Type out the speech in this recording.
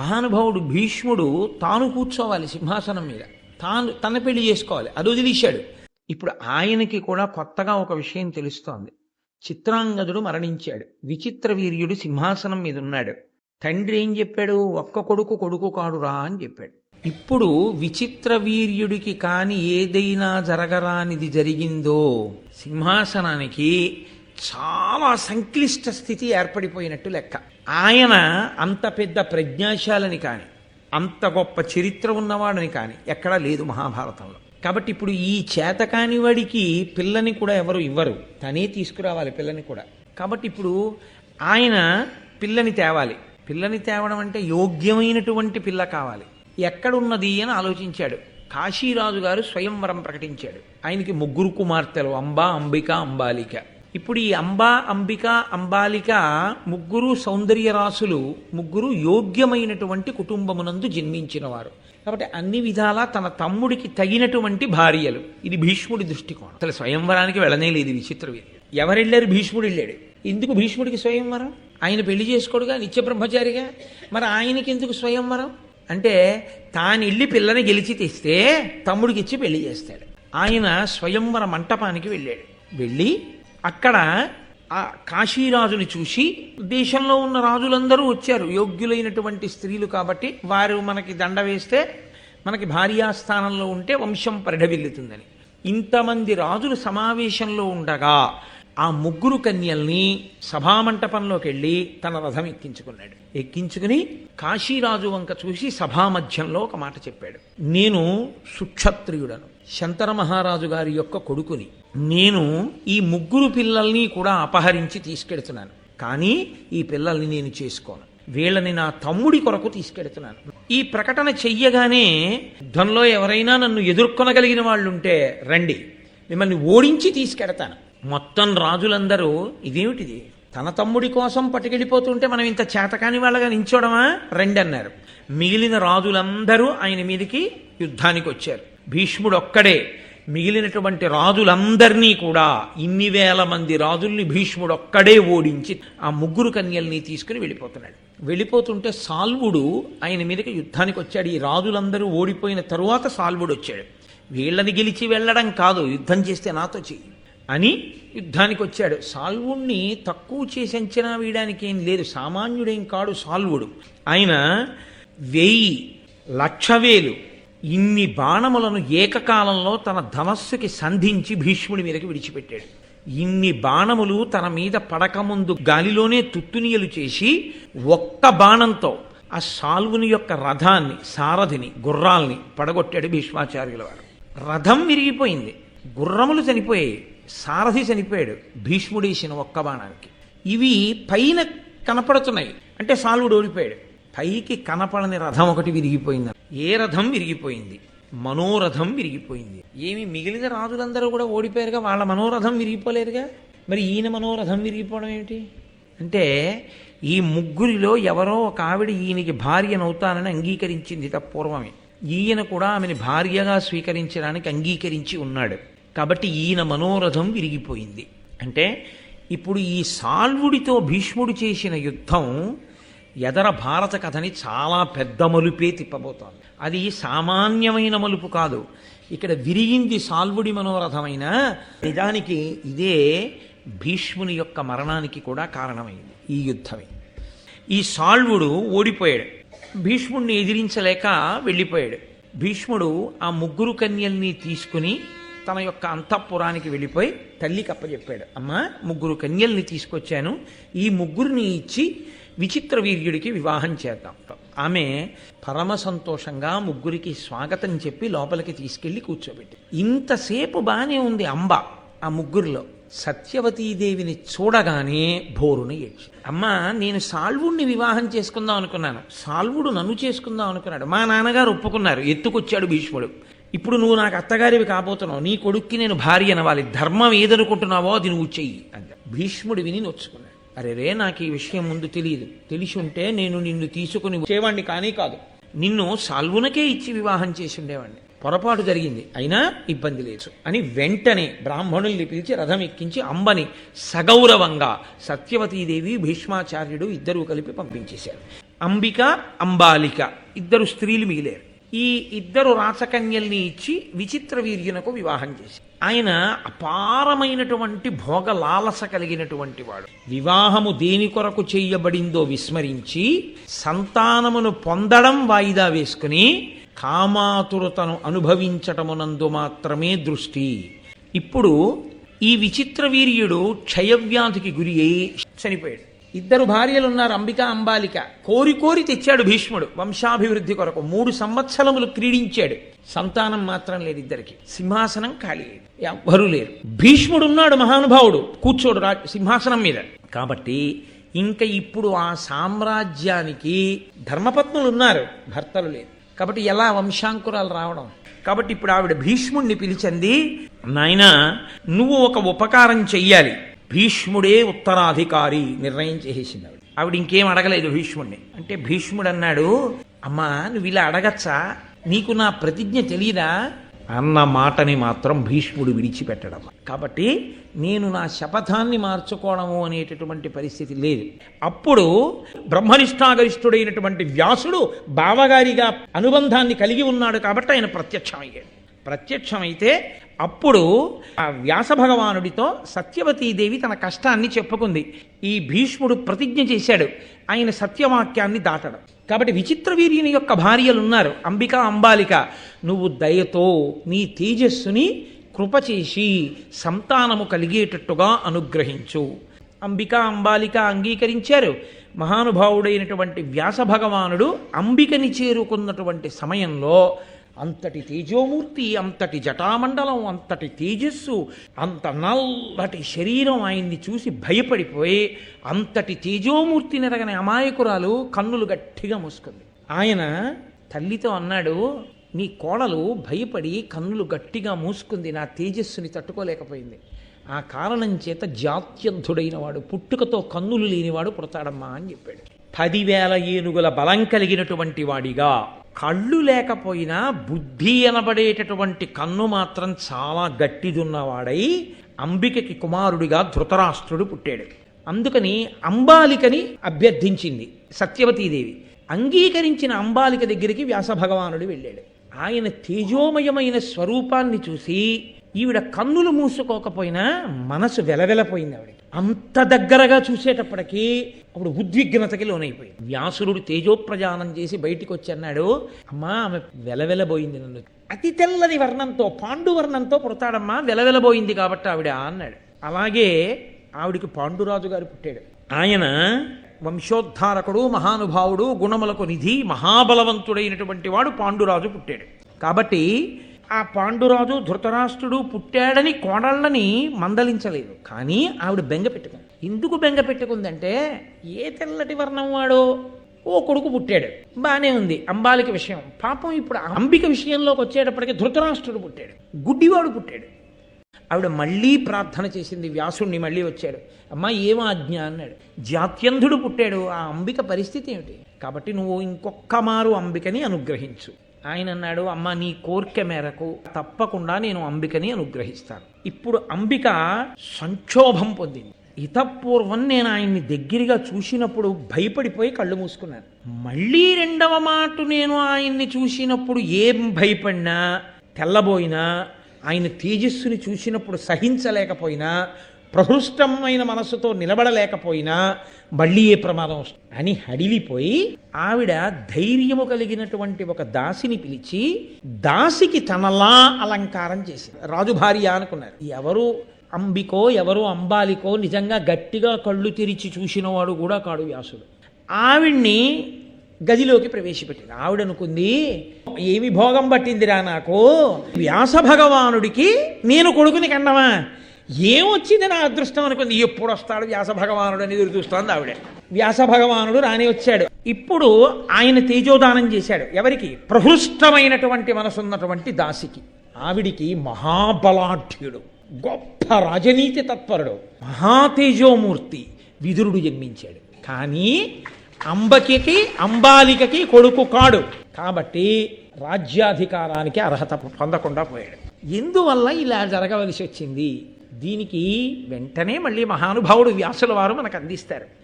మహానుభావుడు భీష్ముడు తాను కూర్చోవాలి సింహాసనం మీద. తాను తన పెళ్ళి చేసుకోవాలి. అది వదిలేశాడు. ఇప్పుడు ఆయనకి కూడా కొత్తగా ఒక విషయం తెలుస్తోంది. చిత్రాంగదుడు మరణించాడు. విచిత్ర వీర్యుడు సింహాసనం మీద ఉన్నాడు. తండ్రి ఏం చెప్పాడు? ఒక్క కొడుకు కొడుకు కాడురా అని చెప్పాడు. ఇప్పుడు విచిత్ర వీర్యుడికి కాని ఏదైనా జరగరానిది జరిగిందో సింహాసనానికి చాలా సంక్లిష్ట స్థితి ఏర్పడిపోయినట్టు లెక్క. ఆయన అంత పెద్ద ప్రజ్ఞాశాలని కాని అంత గొప్ప చరిత్ర ఉన్నవాడని కాని ఎక్కడా లేదు మహాభారతంలో. కాబట్టి ఇప్పుడు ఈ చేతకాని వాడికి పిల్లని కూడా ఎవరు ఇవ్వరు. తనే తీసుకురావాలి పిల్లని కూడా. కాబట్టి ఇప్పుడు ఆయన పిల్లని తేవాలి. పిల్లని తేవడం అంటే యోగ్యమైనటువంటి పిల్ల కావాలి. ఎక్కడున్నది అని ఆలోచించాడు. కాశీరాజు గారు స్వయంవరం ప్రకటించాడు. ఆయనకి ముగ్గురు కుమార్తెలు అంబా అంబిక అంబాలిక. ఇప్పుడు ఈ అంబా అంబిక అంబాలిక ముగ్గురు సౌందర్యరాసులు ముగ్గురు యోగ్యమైనటువంటి కుటుంబమునందు జన్మించినవారు. కాబట్టి అన్ని విధాలా తన తమ్ముడికి తగినటువంటి భార్యలు. ఇది భీష్ముడి దృష్టికోణం. అసలు స్వయంవరానికి వెళ్ళనే లేదు ఈ ఎవరెళ్ళారు భీష్ముడు వెళ్ళాడు? ఎందుకు భీష్ముడికి స్వయంవరం? ఆయన పెళ్ళి చేసుకోడుగా నిత్య బ్రహ్మచారిగా? మరి ఆయనకి ఎందుకు స్వయంవరం? అంటే తాను వెళ్ళి పిల్లని గెలిచి తెస్తే తమ్ముడికి ఇచ్చి పెళ్ళి చేస్తాడు. ఆయన స్వయంవర మంటపానికి వెళ్ళాడు. వెళ్ళి అక్కడ ఆ కాశీరాజుని చూసి దేశంలో ఉన్న రాజులందరూ వచ్చారు. యోగ్యులైనటువంటి స్త్రీలు కాబట్టి వారు మనకి దండ వేస్తే మనకి భార్యాస్థానంలో ఉంటే వంశం పరిఢవిల్లుతుందని ఇంతమంది రాజులు సమావేశంలో ఉండగా ఆ ముగ్గురు కన్యల్ని సభామంటపంలోకి వెళ్ళి తన రథం ఎక్కించుకున్నాడు. ఎక్కించుకుని కాశీరాజు వంక చూసి సభామధ్యంలో ఒక మాట చెప్పాడు. నేను సుక్షత్రియుడను. శంతర మహారాజు గారి యొక్క కొడుకుని. నేను ఈ ముగ్గురు పిల్లల్ని కూడా అపహరించి తీసుకెడుతున్నాను. కానీ ఈ పిల్లల్ని నేను చేసుకోను. వీళ్ళని నా తమ్ముడి కొరకు తీసుకెడుతున్నాను. ఈ ప్రకటన చెయ్యగానే యుద్ధంలో ఎవరైనా నన్ను ఎదుర్కొనగలిగిన వాళ్ళు ఉంటే రండి మిమ్మల్ని ఓడించి తీసుకెడతాను. మొత్తం రాజులందరూ ఇదేమిటిది? తన తమ్ముడి కోసం పట్టుకెళ్ళిపోతుంటే మనం ఇంత చేతకాని వాళ్ళగా నించోడమా? రండి అన్నారు మిగిలిన రాజులందరూ ఆయన మీదకి యుద్ధానికి వచ్చారు. భీష్ముడు ఒక్కడే మిగిలినటువంటి రాజులందరినీ కూడా ఇన్ని వేల మంది రాజుల్ని భీష్ముడు ఒక్కడే ఓడించి ఆ ముగ్గురు కన్యల్ని తీసుకుని వెళ్ళిపోతున్నాడు. వెళ్ళిపోతుంటే సాల్వుడు ఆయన మీదకి యుద్ధానికి వచ్చాడు ఈ రాజులందరూ ఓడిపోయిన తరువాత సాల్వుడు వచ్చాడు వీళ్ళని గెలిచి వెళ్ళడం కాదు యుద్ధం చేస్తే నాతో చెయ్యి అని యుద్ధానికి వచ్చాడు సాల్వుణ్ణి తక్కువ చేసి అంచనా వేయడానికి ఏం లేదు సామాన్యుడేం కాడు సాల్వుడు. ఆయన వెయ్యి లక్షవేలు ఇన్ని బాణములను ఏకకాలంలో తన ధనస్సుకి సంధించి భీష్ముడి మీదకి విడిచిపెట్టాడు. ఇన్ని బాణములు తన మీద పడకముందు గాలిలోనే తుత్తునియలు చేసి ఒక్క బాణంతో ఆ సాల్వుని యొక్క రథాన్ని సారథిని గుర్రాల్ని పడగొట్టాడు భీష్మాచార్యుల వారు. రథం విరిగిపోయింది. గుర్రములు చనిపోయాయి. సారథి చనిపోయాడు భీష్ముడేసిన ఒక్క బాణానికి. ఇవి పైన కనపడుతున్నాయి. అంటే సాల్వుడు ఓడిపోయాడు. పైకి కనపడని రథం. ఒకటి విరిగిపోయింది. ఏ రథం విరిగిపోయింది? మనోరథం విరిగిపోయింది. ఏమి మిగిలిన రాజులందరూ కూడా ఓడిపోయారుగా? వాళ్ళ మనోరథం విరిగిపోలేదుగా? మరి ఈయన మనోరథం విరిగిపోవడం ఏమిటి? అంటే ఈ ముగ్గురిలో ఎవరో ఒక ఆవిడ ఈయనకి భార్యనవుతానని అంగీకరించింది పూర్వమే. ఈయన కూడా ఆమెని భార్యగా స్వీకరించడానికి అంగీకరించి ఉన్నాడు. కాబట్టి ఈయన మనోరథం విరిగిపోయింది. అంటే ఇప్పుడు ఈ సాల్వుడితో భీష్ముడు చేసిన యుద్ధం ఎదర భారత కథని చాలా పెద్ద మలుపే తిప్పబోతోంది. అది సామాన్యమైన మలుపు కాదు. ఇక్కడ విరిగింది సాల్వుడి మనోరథమైన నిజానికి ఇదే భీష్ముని యొక్క మరణానికి కూడా కారణమైంది ఈ యుద్ధమే. ఈ సాల్వుడు ఓడిపోయాడు. భీష్ముడిని ఎదిరించలేక వెళ్ళిపోయాడు. భీష్ముడు ఆ ముగ్గురు కన్యల్ని తీసుకుని తన యొక్క అంతఃపురానికి వెళ్ళిపోయి తల్లికి అప్పచెప్పాడు. అమ్మ ముగ్గురు కన్యల్ని తీసుకొచ్చాను. ఈ ముగ్గురిని ఇచ్చి విచిత్ర వీర్యుడికి వివాహం చేద్దాం. ఆమె పరమ సంతోషంగా ముగ్గురికి స్వాగతం చెప్పి లోపలికి తీసుకెళ్ళి కూర్చోబెట్టి. ఇంతసేపు బాగానే ఉంది అంబ ఆ ముగ్గురిలో. సత్యవతీదేవిని చూడగానే భోరుని ఏడ్చి అమ్మా నేను సాల్వుడిని వివాహం చేసుకుందాం అనుకున్నాను. సాల్వుడు నన్ను చేసుకుందాం అనుకున్నాడు. మా నాన్నగారు ఒప్పుకున్నారు. ఎత్తుకొచ్చాడు భీష్ముడు. ఇప్పుడు నువ్వు నాకు అత్తగారివి కాబోతున్నావు. నీ కొడుక్కి నేను భార్య అనవాలి ధర్మం ఏదనుకుంటున్నావో అది నువ్వు చెయ్యి అంట భీష్ముడు విని నొచ్చుకున్నాడు. అరే రే నాకు ఈ విషయం ముందు తెలియదు తెలిసి ఉంటే నేను నిన్ను తీసుకుని వచ్చేవాడిని కానీ కాదు. నిన్ను సాల్వునకే ఇచ్చి వివాహం చేసి ఉండేవాడిని పొరపాటు జరిగింది. అయినా ఇబ్బంది లేదు. అని వెంటనే బ్రాహ్మణుల్ని పిలిచి రథం ఎక్కించి అంబని సగౌరవంగా సత్యవతీదేవి భీష్మాచార్యుడు ఇద్దరూ కలిపి పంపించేశారు. అంబిక అంబాలిక ఇద్దరు స్త్రీలు మిగిలేరు. ఈ ఇద్దరు రాచకన్యల్ని ఇచ్చి విచిత్ర వీర్యునకు వివాహం చేసి ఆయన అపారమైనటువంటి భోగ లాలస కలిగినటువంటి వాడు. వివాహము దేని కొరకు చేయబడిందో విస్మరించి సంతానమును పొందడం వాయిదా వేసుకుని కామాతురతను అనుభవించటమునందు మాత్రమే దృష్టి. ఇప్పుడు ఈ విచిత్ర వీర్యుడు క్షయవ్యాధికి గురి అయి చనిపోయాడు. ఇద్దరు భార్యలు ఉన్నారు అంబిక అంబాలిక. కోరి కోరి తెచ్చాడు భీష్ముడు వంశాభివృద్ధి కొరకు. మూడు సంవత్సరములు క్రీడించాడు. సంతానం మాత్రం లేదు ఇద్దరికి. సింహాసనం ఖాళీ ఎవ్వరూ లేరు. భీష్ముడు ఉన్నాడు మహానుభావుడు. కూర్చోడు రా సింహాసనం మీద. కాబట్టి ఇంకా ఇప్పుడు ఆ సామ్రాజ్యానికి ధర్మపత్నులు ఉన్నారు. భర్తలు లేరు. కాబట్టి ఎలా వంశాంకురాలు రావడం? కాబట్టి ఇప్పుడు ఆవిడ భీష్ముణ్ణి పిలిచింది నాయన నువ్వు ఒక ఉపకారం చెయ్యాలి. భీష్ముడే ఉత్తరాధికారి నిర్ణయం చేసేసింది ఆవిడ ఆవిడ ఇంకేం అడగలేదు భీష్ముడిని. అంటే భీష్ముడు అన్నాడు అమ్మా నువ్వు ఇలా అడగచ్చా? నీకు నా ప్రతిజ్ఞ తెలియదా అన్న మాటని మాత్రం భీష్ముడు విడిచిపెట్టడం కాబట్టి నేను నా శపథాన్ని మార్చుకోవడము అనేటటువంటి పరిస్థితి లేదు. అప్పుడు బ్రహ్మనిష్టాగరిష్ఠుడైనటువంటి వ్యాసుడు బావగారిగా అనుబంధాన్ని కలిగి ఉన్నాడు కాబట్టి ఆయన ప్రత్యక్షమయ్యాడు. ప్రత్యక్షమైతే అప్పుడు ఆ వ్యాస భగవానుడితో సత్యవతీదేవి తన కష్టాన్ని చెప్పుకుంది. ఈ భీష్ముడు ప్రతిజ్ఞ చేశాడు. ఆయన సత్యవాక్యాన్ని దాటడం. కాబట్టి విచిత్ర వీర్యుని యొక్క భార్యలు ఉన్నారు అంబిక అంబాలిక. నువ్వు దయతో నీ తేజస్సుని కృప చేసి సంతానము కలిగేటట్టుగా అనుగ్రహించు. అంబిక అంబాలిక అంగీకరించారు. మహానుభావుడైనటువంటి వ్యాస భగవానుడు అంబికని చేరుకున్నటువంటి సమయంలో అంతటి తేజోమూర్తి అంతటి జటామండలం అంతటి తేజస్సు అంత నల్లటి శరీరం ఆయన్ని చూసి భయపడిపోయి అంతటి తేజోమూర్తి నెరగని అమాయకురాలు కన్నులు గట్టిగా మూసుకుంది. ఆయన తల్లితో అన్నాడు నీ కోడలు భయపడి కన్నులు గట్టిగా మూసుకుంది నా తేజస్సుని తట్టుకోలేకపోయింది. ఆ కారణం చేత జాత్యంధుడైన వాడు పుట్టుకతో కన్నులు లేనివాడు పుడతాడమ్మా అని చెప్పాడు. పదివేల ఏనుగుల బలం కలిగినటువంటి వాడిగా కళ్ళు లేకపోయినా బుద్ధి అనబడేటటువంటి కన్ను మాత్రం చాలా గట్టిదున్నవాడై అంబికకి కుమారుడిగా ధృతరాష్ట్రుడు పుట్టాడు. అందుకని అంబాలికని అభ్యర్థించింది సత్యవతీదేవి. అంగీకరించిన అంబాలిక దగ్గరికి వ్యాస భగవానుడు వెళ్ళాడు. ఆయన తేజోమయమైన స్వరూపాన్ని చూసి ఈవిడ కన్నులు మూసుకోకపోయినా మనసు వెలవెలపోయింది ఆవిడ అంత దగ్గరగా చూసేటప్పటికీ అప్పుడు ఉద్విగ్నతకి లోనైపోయింది. వ్యాసురుడు తేజోప్రజానం చేసి బయటికి వచ్చి అన్నాడు అమ్మా ఆమె వెలవెలబోయింది నన్ను. అతి తెల్లని వర్ణంతో పాండు వర్ణంతో పుడతాడమ్మా వెలవెలబోయింది కాబట్టి ఆవిడ అన్నాడు. అలాగే ఆవిడికి పాండురాజు గారు పుట్టాడు. ఆయన వంశోద్ధారకుడు మహానుభావుడు గుణములకు నిధి మహాబలవంతుడైనటువంటి వాడు పాండురాజు పుట్టాడు. కాబట్టి ఆ పాండురాజు ధృతరాష్ట్రుడు పుట్టాడని కోడళ్ళని మందలించలేదు. కానీ ఆవిడ బెంగ పెట్టుకుంది. ఎందుకు బెంగ పెట్టుకుందంటే ఏ తెల్లటి వర్ణం వాడో? ఓ కొడుకు పుట్టాడు. బాగానే ఉంది అంబాలిక విషయం. పాపం ఇప్పుడు ఆ అంబిక విషయంలోకి వచ్చేటప్పటికి ధృతరాష్ట్రుడు పుట్టాడు. గుడ్డివాడు పుట్టాడు. ఆవిడ మళ్ళీ ప్రార్థన చేసింది వ్యాసుణ్ణి మళ్ళీ వచ్చాడు. అమ్మా ఏం ఆజ్ఞ అన్నాడు. జాత్యంధుడు పుట్టాడు. ఆ అంబిక పరిస్థితి ఏమిటి? కాబట్టి నువ్వు ఇంకొక్క మారు అంబికని అనుగ్రహించు. ఆయన అన్నాడు అమ్మ నీ కోరిక మేరకు తప్పకుండా నేను అంబికని అనుగ్రహిస్తాను. ఇప్పుడు అంబిక సంక్షోభం పొందింది. ఇతపూర్వం నేను ఆయన్ని దగ్గరగా చూసినప్పుడు భయపడిపోయి కళ్ళు మూసుకున్నాను. మళ్ళీ రెండవ మాట నేను ఆయన్ని చూసినప్పుడు ఏం భయపడినా తెల్లబోయినా ఆయన తేజస్సుని చూసినప్పుడు సహించలేకపోయినా ప్రహృష్టమైన మనస్సుతో నిలబడలేకపోయినా మళ్ళీ ఏ ప్రమాదం వస్తుంది? అని హడిలిపోయి ఆవిడ ధైర్యము కలిగినటువంటి ఒక దాసిని పిలిచి దాసికి తనలా అలంకారం చేసింది రాజు భార్య అనుకున్నారు. ఎవరు అంబికో ఎవరు అంబాలికో నిజంగా గట్టిగా కళ్ళు తెరిచి చూసినవాడు కూడా కాడు వ్యాసుడు. ఆవిడ్ని గదిలోకి ప్రవేశపెట్టింది. ఆవిడ అనుకుంది ఏమి భోగం పట్టిందిరా నాకు? వ్యాస భగవానుడికి నేను కొడుకుని కన్నమా ఏమొచ్చింది నా అదృష్టం అనుకుంది? ఎప్పుడు వస్తాడు వ్యాస భగవానుడు అని ఎదురు చూస్తోంది ఆవిడ. వ్యాస భగవానుడు రాని వచ్చాడు. ఇప్పుడు ఆయన తేజోదానం చేశాడు. ఎవరికి? ప్రహృష్టమైనటువంటి మనసున్నటువంటి దాసికి. ఆవిడికి మహాబలాఢ్యుడు. గొప్ప రాజనీతి తత్పరుడు. మహాతేజోమూర్తి విదురుడు జన్మించాడు. కానీ అంబకికి అంబాలికకి కొడుకు కాడు. కాబట్టి రాజ్యాధికారానికి అర్హత పొందకుండా పోయాడు. ఎందువల్ల ఇలా జరగవలసి వచ్చింది? దీనికి వెంటనే మళ్ళీ మహానుభావుడు వ్యాసుల వారు మనకు అందిస్తారు.